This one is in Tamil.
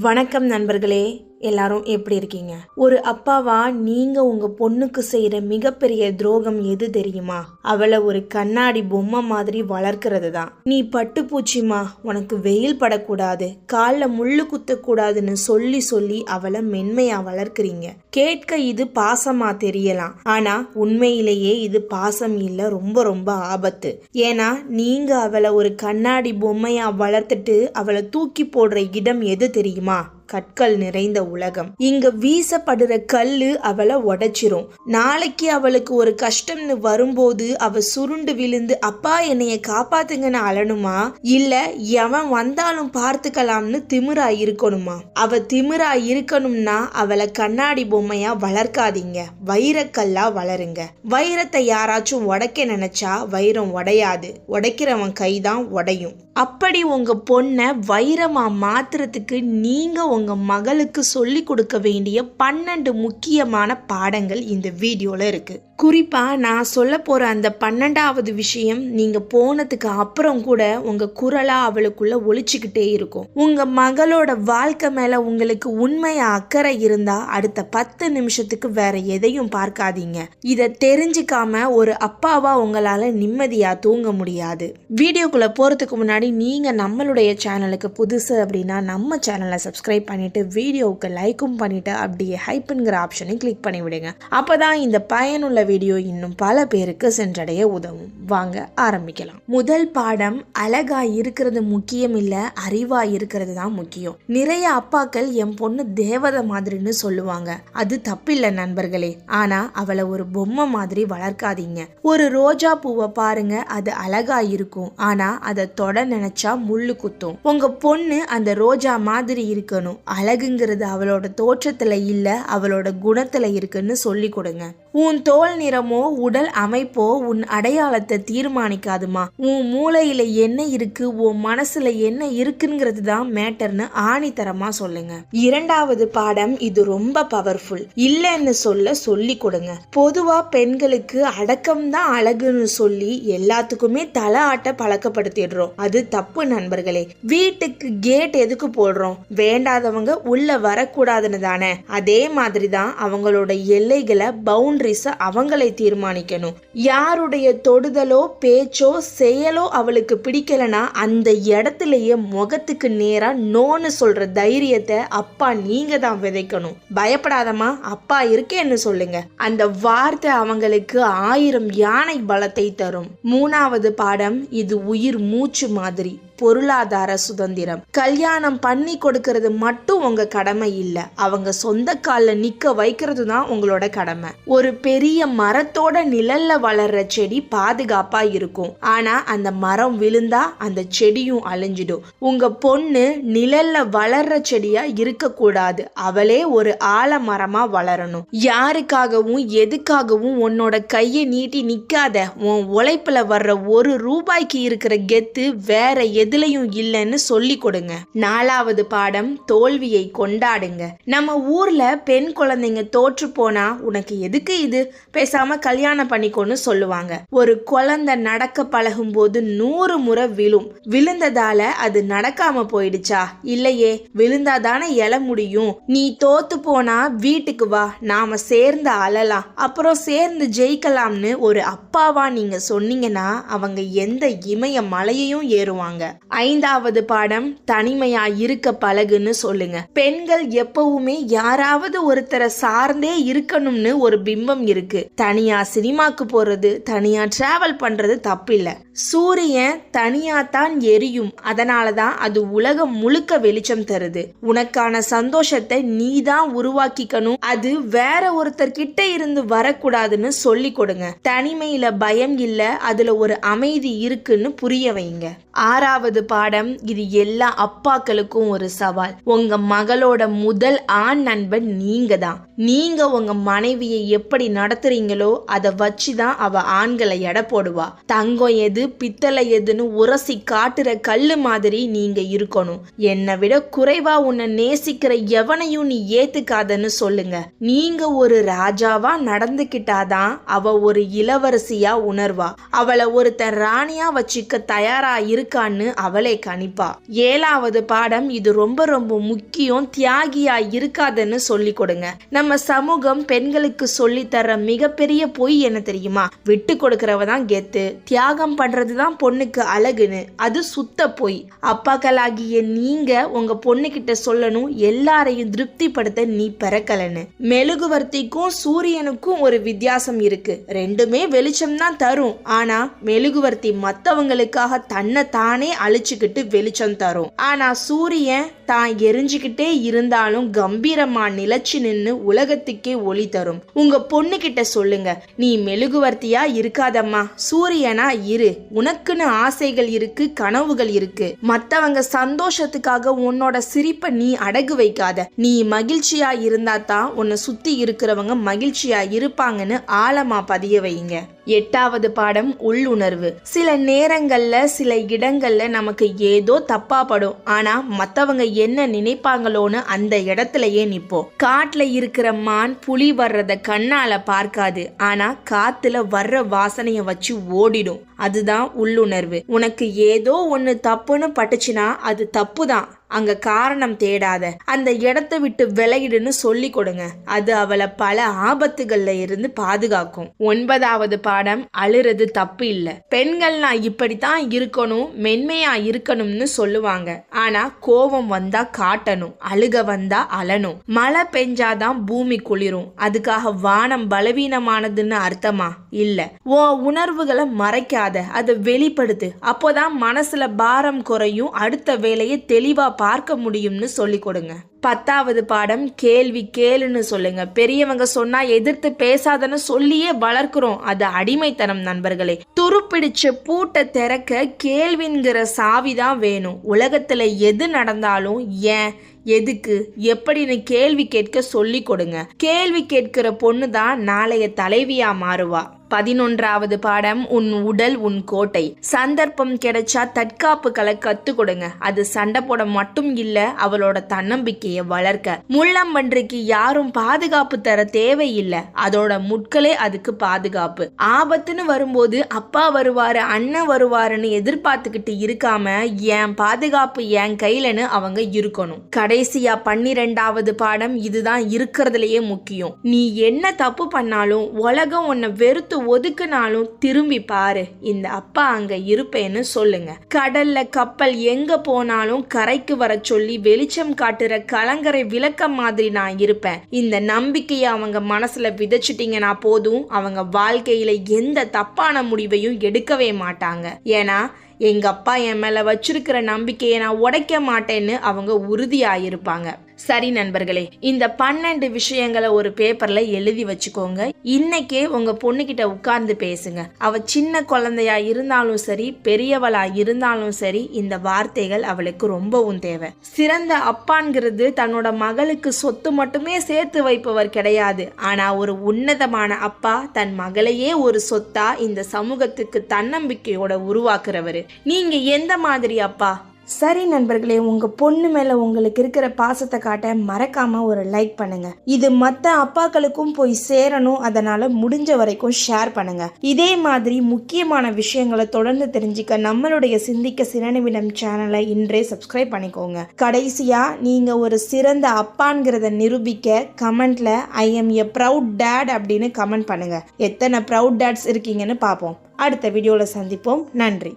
வணக்கம் நண்பர்களே. எல்லாரும் எப்படி இருக்கீங்க? ஒரு அப்பாவா நீங்க உங்க பொண்ணுக்கு செய்யற மிகப்பெரிய துரோகம் எது தெரியுமா? அவளை ஒரு கண்ணாடி பொம்மை மாதிரி வளர்க்கறது தான் நீ பட்டுப்பூச்சிமா உனக்கு வெயில் படக்கூடாது காலில் முள்ளு குத்தக்கூடாதுன்னு சொல்லி சொல்லி அவளை மென்மையா வளர்க்குறீங்க. கேட்க இது பாசமா தெரியலாம். ஆனா உண்மையிலேயே இது பாசம் இல்ல ரொம்ப ரொம்ப ஆபத்து. ஏன்னா நீங்க அவளை ஒரு கண்ணாடி பொம்மையா வளர்த்துட்டு அவளை தூக்கி போடுற இடம் எது தெரியுமா? கற்கள் நிறைந்த உலகம். இங்க வீசப்படுற கல்லு அவளை உடைச்சிரும். நாளைக்கு அவளுக்கு ஒரு கஷ்டம்னு வரும்போது அவ சுருண்டு விழுந்து அப்பா என்னைய காப்பாத்துங்கன்னு அழணுமா? இல்ல எவன் வந்தாலும் பார்த்துக்கலாம்னு திமிரா இருக்கணுமா? அவ திமிரா இருக்கணும்னா அவளை கண்ணாடி பொம்மையா வளர்க்காதீங்க. வைரக்கல்லா வளருங்க. வைரத்தை யாராச்சும் உடைக்க நினைச்சா வைரம் உடையாது. உடைக்கிறவன் கைதான் உடையும். அப்படி உங்க பொண்ணை வைரமா மாத்துறதுக்கு நீங்க உங்க மகளுக்கு சொல்லி கொடுக்க வேண்டிய பன்னெண்டு முக்கியமான பாடங்கள் இந்த வீடியோல இருக்கு. குறிப்பாக நான் சொல்ல போகிற அந்த பன்னெண்டாவது விஷயம் நீங்கள் போனதுக்கு அப்புறம் கூட உங்கள் குரலாக அவளுக்குள்ளே ஒழிச்சிக்கிட்டே இருக்கும். உங்கள் மகளோட வாழ்க்கை மேலே உங்களுக்கு உண்மையாக அக்கறை இருந்தால் அடுத்த பத்து நிமிஷத்துக்கு வேற எதையும் பார்க்காதீங்க. இதை தெரிஞ்சுக்காம ஒரு அப்பாவா உங்களால் நிம்மதியாக தூங்க முடியாது. வீடியோக்குள்ளே போகிறதுக்கு முன்னாடி நீங்கள் நம்மளுடைய சேனலுக்கு புதுசு அப்படின்னா நம்ம சேனலை சப்ஸ்கிரைப் பண்ணிவிட்டு வீடியோவுக்கு லைக்கும் பண்ணிவிட்டு அப்படியே ஹைப்புங்கிற ஆப்ஷனையும் கிளிக் பண்ணிவிடுங்க. அப்போ தான் இந்த பயனுள்ள வீடியோ இன்னும் பல பேருக்கு சென்றடைய உதவும். வாங்க ஆரம்பிக்கலாம். முதல் பாடம் அழகா இருக்கிறது முக்கியம் இல்ல அறிவா இருக்கிறது தான் முக்கியம். நிறைய அப்பாக்கள் என் பொண்ணு தேவதை மாதிரின்னு சொல்லுவாங்க. அது தப்பில்ல நண்பர்களே. ஆனா அவளை ஒரு பொம்மை மாதிரி வளர்க்காதீங்க. ஒரு ரோஜா பூவை பாருங்க அது அழகா இருக்கும். ஆனா அதை தொட நினைச்சா முள்ளு குத்தும். உங்க பொண்ணு அந்த ரோஜா மாதிரி இருக்கணும். அழகுங்கிறது அவளோட தோற்றத்துல இல்ல அவளோட குணத்துல இருக்குன்னு சொல்லி கொடுங்க. உன் தோல் நிறமோ உடல் அமைப்போ உன் அடையாளத்தை தீர்மானிக்காதுமா. உன் மூளையில என்ன இருக்கு உன் மனசுல என்ன இருக்குங்கிறது தான் மேட்டர்னு ஆணித்தரமா சொல்லுங்க. இரண்டாவது பாடம் இது ரொம்ப பவர்ஃபுல் இல்லைன்னு சொல்ல சொல்லி கொடுங்க. பொதுவா பெண்களுக்கு அடக்கம் தான் அழகுன்னு சொல்லி எல்லாத்துக்குமே தலை ஆட்ட பழக்கப்படுத்திடுறோம். அது தப்பு நண்பர்களே. வீட்டுக்கு கேட் எதுக்கு போடுறோம்? வேண்டாதவங்க உள்ள வரக்கூடாதுன்னு தானே. அதே மாதிரி தான் அவங்களோட எல்லைகளை பவுண்டரிஸ அவங்களே தீர்மானிக்கணும். யாருடைய தொடுதலோ பேச்சோ செயலோ அவளுக்கு பிடிக்கலனா அந்த இடத்துலயே முகத்துக்கு நேரா நோன்னு சொல்ற தைரியத்தை அப்பா நீங்க தான் விதைக்கணும். பயப்படாதம்மா அப்பா இருக்கேன்னு சொல்லுங்க. அந்த வார்த்தை அவங்களுக்கு ஆயிரம் யானை பலத்தை தரும். மூணாவது பாடம் இது உயிர் மூச்சு மாதிரி. பொருளாதார சுதந்திரம். கல்யாணம் பண்ணி கொடுக்கறது மட்டும் உங்க கடமை இல்ல. அவங்க சொந்த கால்ல நிக்க வைக்கிறது தான் உங்களோட கடமை. ஒரு பெரிய மரத்தோட நிழல்ல வளர்ற செடி பாதுகாப்பா இருக்கும். ஆனா அந்த மரம் விழுந்தா அந்த செடியும் அழிஞ்சிடும். உங்க பொண்ணு நிழல்ல வளர்ற செடியா இருக்க கூடாது அவளே ஒரு ஆலமரமா வளரணும். யாருக்காகவும் எதுக்காகவும் உன்னோட கையை நீட்டி நிக்காத. உன் உழைப்புல வர்ற ஒரு ரூபாய்க்கு இருக்கிற கெத்து வேற எது எதுலையும் இல்லைன்னு சொல்லி கொடுங்க. நாலாவது பாடம் தோல்வியை கொண்டாடுங்க. நம்ம ஊர்ல பெண் குழந்தைங்க தோற்று போனா உனக்கு எதுக்கு இது? பேசாம கல்யாணம் பண்ணிக்கோன்னு சொல்லுவாங்க. ஒரு குழந்தை நடக்க பழகும் போது நூறு முறை விழும். விழுந்ததால அது நடக்காம போயிடுச்சா? இல்லையே விழுந்தாதானே எழ முடியும். நீ தோத்து போனா வீட்டுக்கு வா நாம சேர்ந்து அழலாம். அப்புறம் சேர்ந்து ஜெயிக்கலாம்னு ஒரு அப்பாவா நீங்க சொன்னீங்கன்னா அவங்க எந்த இமய மலையையும் ஏறுவாங்க. ஐந்தாவது பாடம் தனிமையா இருக்க பழகுன்னு சொல்லுங்க. பெண்கள் எப்பவுமே யாராவது ஒருத்தரை சார்ந்தே இருக்கணும்னு ஒரு பிம்பம் இருக்கு. தனியா சினிமாக்கு போறது தனியா டிராவல் பண்றது தப்பில்ல. சூரியன் தனியா தான் எரியும். அதனாலதான் அது உலகம் முழுக்க வெளிச்சம் தருது. உனக்கான சந்தோஷத்தை நீ தான் உருவாக்கிக்கணும். அது வேற ஒருத்தர்கிட்ட இருந்து வரக்கூடாதுன்னு சொல்லி கொடுங்க. தனிமையில பயம் இல்ல அதுல ஒரு அமைதி இருக்குன்னு புரிய வைங்க. ஆறாவது பாடம். இது எல்லா அப்பாக்களுக்கும் ஒரு சவால். உங்க மகளோட முதல் ஆண் நண்பன் நீங்க தான் நீங்க உங்க மனைவியை எப்படி நடத்துறீங்களோ அதை வச்சுதான் அவ ஆண்களை எடை போடுவா. தங்கம் எது பித்தளை எதுன்னு உரசி காட்டுற கல்லு மாதிரி நீங்க இருக்கணும். என்னை விட குறைவா உன்னை நேசிக்கிற எவனையும் நீ ஏத்துக்காதன்னு சொல்லுங்க. நீங்க ஒரு ராஜாவா நடந்துகிட்டாதான் அவ ஒரு இளவரசியா உணர்வா. அவளை ஒருத்தன் ராணியா வச்சுக்க தயாரா இருக்க இருக்கான்னு அவளே கணிப்பா. ஏழாவது பாடம் இது ரொம்ப ரொம்ப முக்கியம் தியாகியா இருக்காதுன்னு சொல்லி கொடுங்க. நம்ம சமூகம் பெண்களுக்கு சொல்லி தர மிகப்பெரிய பொய் என்ன தெரியுமா? விட்டு கொடுக்கறவ தான் கெத்து தியாகம் பண்றது தான் பொண்ணுக்கு அழகுன்னு. அது சுத்த பொய். அப்பாக்களாகிய நீங்க உங்க பொண்ணுகிட்ட சொல்லணும் எல்லாரையும் திருப்திப்படுத்த நீ பிறக்கலன்னு. மெழுகுவர்த்திக்கும் சூரியனுக்கும் ஒரு வித்தியாசம் இருக்கு. ரெண்டுமே வெளிச்சம் தான் தரும். ஆனா மெழுகுவர்த்தி மத்தவங்களுக்காக தன்னை தானே அழிச்சுக்கிட்டு வெளிச்சம் தரும். ஆனா சூரியன் தான் எரிஞ்சுக்கிட்டே இருந்தாலும் கம்பீரமா நிலச்சு நின்னு உலகத்துக்கே ஒளி தரும். உங்க பொண்ணு கிட்ட சொல்லுங்க. நீ மெழுகுவர்த்தியா இருக்காதம்மா. சூரியனா இரு. உனக்குன்னு ஆசைகள் இருக்கு கனவுகள் இருக்கு. மத்தவங்க சந்தோஷத்துக்காக உன்னோட சிரிப்பை நீ அடகு வைக்காத. நீ மகிழ்ச்சியா இருந்தா தான் உன்னை சுத்தி இருக்கிறவங்க மகிழ்ச்சியா இருப்பாங்கன்னு ஆழமா பதிய வைங்க. எட்டாவது பாடம் உள்ளுணர்வு. சில நேரங்கள்ல சில இடங்களில் நமக்கு ஏதோ தப்பா படும் ஆனா மற்றவங்க என்ன நினைப்பாங்களோன்னு அந்த இடத்துலயே நிப்போம். காட்டுல இருக்கிற மான் புலி வர்றத கண்ணால பார்க்காது. ஆனா காத்துல வர்ற வாசனைய வச்சு ஓடிடும். அதுதான் உள்ளுணர்வு. உனக்கு ஏதோ ஒன்று தப்புன்னு பட்டுச்சுன்னா அது தப்பு தான் அங்க காரணம் தேடாத அந்த இடத்த விட்டு விலகிடுன்னு சொல்லி கொடுங்க. அது அவளை பல ஆபத்துகள்ல இருந்து பாதுகாக்கும். ஒன்பதாவது பாடம் அழுறது தப்பு இல்ல. பெண்கள்னா இப்படித்தான் இருக்கணும் மென்மையா இருக்கணும்னு சொல்லுவாங்க. ஆனா கோபம் வந்தா காட்டணும் அழுக வந்தா அழணும். மழை பெஞ்சாதான் பூமி குளிரும். அதுக்காக வானம் பலவீனமானதுன்னு அர்த்தமா? இல்ல. ஓ உணர்வுகளை மறைக்காத அதை வெளிப்படுத்து. அப்போதான் மனசுல பாரம் குறையும் அடுத்த வேலையை தெளிவா பார்க்க முடியும்னு சொல்லி கொடுங்க. பத்தாவது பாடம் கேள்வி கேளுன்னு சொல்லுங்க. பெரியவங்க சொன்னா எதிர்த்து பேசாதன்னு சொல்லியே வளர்க்கிறோம். அது அடிமைத்தனம் நண்பர்களே. துருப்பிடிச்ச பூட்டை திறக்க கேள்விங்கிற சாவிதான் வேணும். உலகத்துல எது நடந்தாலும் ஏன் எதுக்கு? எப்படின்னு கேள்வி கேட்க சொல்லி கொடுங்க. கேள்வி கேட்கிற பொண்ணு தான் நாளைய தலைவியா மாறுவா. பதினொன்றாவது பாடம் உன் உடல் உன் கோட்டை. சந்தர்ப்பம் கிடைச்சா தற்காப்புகளை கத்து கொடுங்க. அது சண்டை போட மட்டும் இல்ல அவளோட தன்னம்பிக்கையை வளர்க்க. முள்ளம்பன்றிக்கு யாரும் பாதுகாப்பு தர தேவையில்லை. அதோட முட்களே அதுக்கு பாதுகாப்பு. ஆபத்துன்னு வரும்போது அப்பா வருவாரு அண்ணன் வருவாருன்னு எதிர்பார்த்துக்கிட்டு இருக்காம என் பாதுகாப்பு என் கையிலன்னு அவங்க இருக்கணும். கடை கடைசியா பன்னிரெண்டாவது பாடம் இதுதான் இருக்கிறதுலயே முக்கியம். நீ என்ன தப்பு பண்ணாலும் உலகம் உன்னை வெறுத்து ஒதுக்குனாலும் திரும்பி பாரு. இந்த அப்பா அங்க இருப்பேன்னு சொல்லுங்க. கடல்ல கப்பல் எங்க போனாலும் கரைக்கு வர சொல்லி வெளிச்சம் காட்டுற கலங்கரை விளக்கம் மாதிரி நான் இருப்பேன். இந்த நம்பிக்கையை அவங்க மனசுல விதைச்சிட்டீங்கன்னா போதும். அவங்க வாழ்க்கையில எந்த தப்பான முடிவையும் எடுக்கவே மாட்டாங்க. ஏன்னா எங்கள் அப்பா என் மேலே வச்சிருக்கிற நம்பிக்கையை நான் உடைக்க மாட்டேன்னு அவங்க உறுதியாக இருப்பாங்க சரி நண்பர்களே இந்த பன்னெண்டு விஷயங்களை ஒரு பேப்பர்ல எழுதி வச்சுக்கோங்க. இன்னைக்கே உங்க பொண்ணுகிட்ட உட்கார்ந்து பேசுங்க. அவ சின்ன குழந்தையா இருந்தாலும் சரி பெரியவளா இருந்தாலும் சரி இந்த வார்த்தைகள் அவளுக்கு ரொம்பவும் தேவை. சிறந்த அப்பான்கிறது தன்னோட மகளுக்கு சொத்து மட்டுமே சேர்த்து வைப்பவர் கிடையாது. ஆனா ஒரு உன்னதமான அப்பா தன் மகளையே ஒரு சொத்தா இந்த சமூகத்துக்கு தன்னம்பிக்கையோட உருவாக்குறவர். நீங்க எந்த மாதிரி அப்பா? சரி நண்பர்களே உங்க பொண்ணு மேல உங்களுக்கு இருக்கிற பாசத்தை காட்ட மறக்காம ஒரு லைக் பண்ணுங்க. இது மற்ற அப்பாக்களுக்கும் போய் சேரணும். அதனால முடிஞ்ச வரைக்கும் ஷேர் பண்ணுங்க. இதே மாதிரி முக்கியமான விஷயங்களை தொடர்ந்து தெரிஞ்சுக்க நம்மளுடைய சிந்திக்க சிறனிவிடம் சேனலை இன்றே சப்ஸ்கிரைப் பண்ணிக்கோங்க. கடைசியா நீங்க ஒரு சிறந்த அப்பான்கிறத நிரூபிக்க கமெண்ட்ல I am a proud dad அப்படின்னு கமெண்ட் பண்ணுங்க. எத்தனை ப்ரவுட் டேட்ஸ் இருக்கீங்கன்னு பார்ப்போம். அடுத்த வீடியோவில் சந்திப்போம். நன்றி.